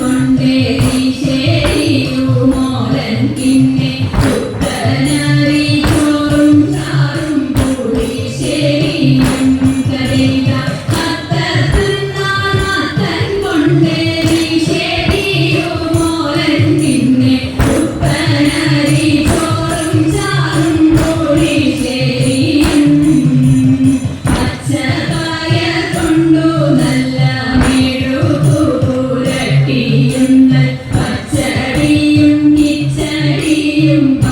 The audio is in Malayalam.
കൊണ്ടേ ശരി മോളൻ പിന്നെ Him.